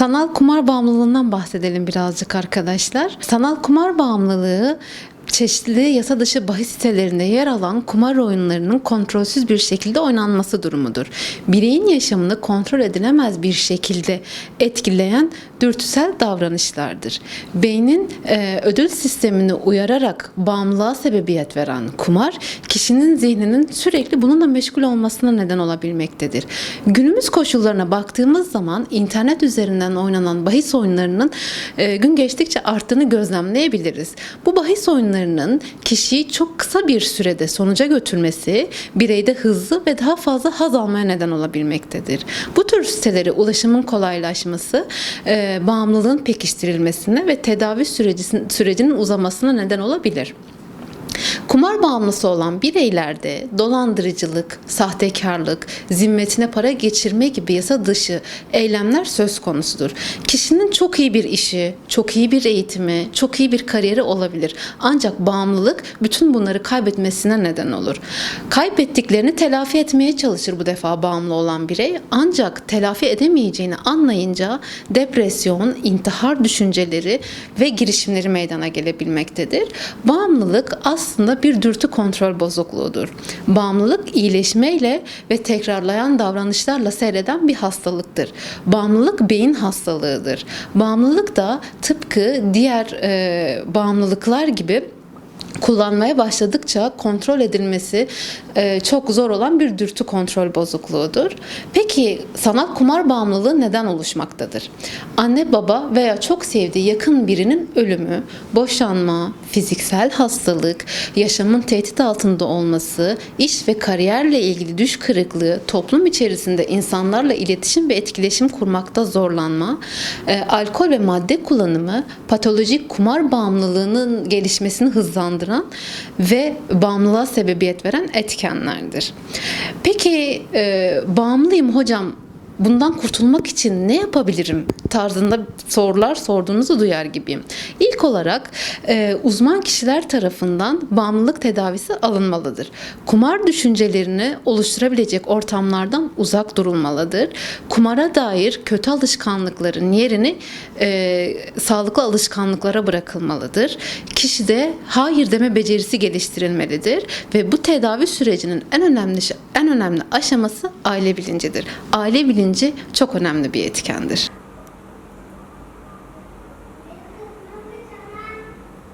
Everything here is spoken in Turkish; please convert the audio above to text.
Sanal kumar bağımlılığından bahsedelim birazcık arkadaşlar. Sanal kumar bağımlılığı çeşitli yasa dışı bahis sitelerinde yer alan kumar oyunlarının kontrolsüz bir şekilde oynanması durumudur. Bireyin yaşamını kontrol edilemez bir şekilde etkileyen dürtüsel davranışlardır. Beynin e, ödül sistemini uyararak bağımlılığa sebebiyet veren kumar, kişinin zihninin sürekli bununla meşgul olmasına neden olabilmektedir. Günümüz koşullarına baktığımız zaman internet üzerinden oynanan bahis oyunlarının e, gün geçtikçe arttığını gözlemleyebiliriz. Bu bahis oyunlarının kişiyi çok kısa bir sürede sonuca götürmesi bireyde hızlı ve daha fazla haz almaya neden olabilmektedir. Bu tür sitelere ulaşımın kolaylaşması e, bağımlılığın pekiştirilmesine ve tedavi süreci, sürecinin uzamasına neden olabilir. Kumar bağımlısı olan bireylerde dolandırıcılık, sahtekarlık, zimmetine para geçirme gibi yasa dışı eylemler söz konusudur. Kişinin çok iyi bir işi, çok iyi bir eğitimi, çok iyi bir kariyeri olabilir. Ancak bağımlılık bütün bunları kaybetmesine neden olur. Kaybettiklerini telafi etmeye çalışır bu defa bağımlı olan birey. Ancak telafi edemeyeceğini anlayınca depresyon, intihar düşünceleri ve girişimleri meydana gelebilmektedir. Bağımlılık aslında bir dürtü kontrol bozukluğudur. Bağımlılık iyileşmeyle ve tekrarlayan davranışlarla seyreden bir hastalıktır. Bağımlılık beyin hastalığıdır. Bağımlılık da tıpkı diğer e, bağımlılıklar gibi kullanmaya başladıkça kontrol edilmesi e, çok zor olan bir dürtü kontrol bozukluğudur. Peki sanal kumar bağımlılığı neden oluşmaktadır? Anne baba veya çok sevdiği yakın birinin ölümü, boşanma, fiziksel hastalık, yaşamın tehdit altında olması, iş ve kariyerle ilgili düş kırıklığı, toplum içerisinde insanlarla iletişim ve etkileşim kurmakta zorlanma, e, alkol ve madde kullanımı, patolojik kumar bağımlılığının gelişmesini hızlandıran ve bağımlılığa sebebiyet veren etkenlerdir. Peki e, bağımlıyım hocam bundan kurtulmak için ne yapabilirim tarzında sorular sorduğunuzu duyar gibiyim. İlk olarak e, uzman kişiler tarafından bağımlılık tedavisi alınmalıdır. Kumar düşüncelerini oluşturabilecek ortamlardan uzak durulmalıdır. Kumara dair kötü alışkanlıkların yerini e, sağlıklı alışkanlıklara bırakılmalıdır. Kişide hayır deme becerisi geliştirilmelidir ve bu tedavi sürecinin en önemli en önemli aşaması aile bilincidir. Aile bilinci çok önemli bir etkendir.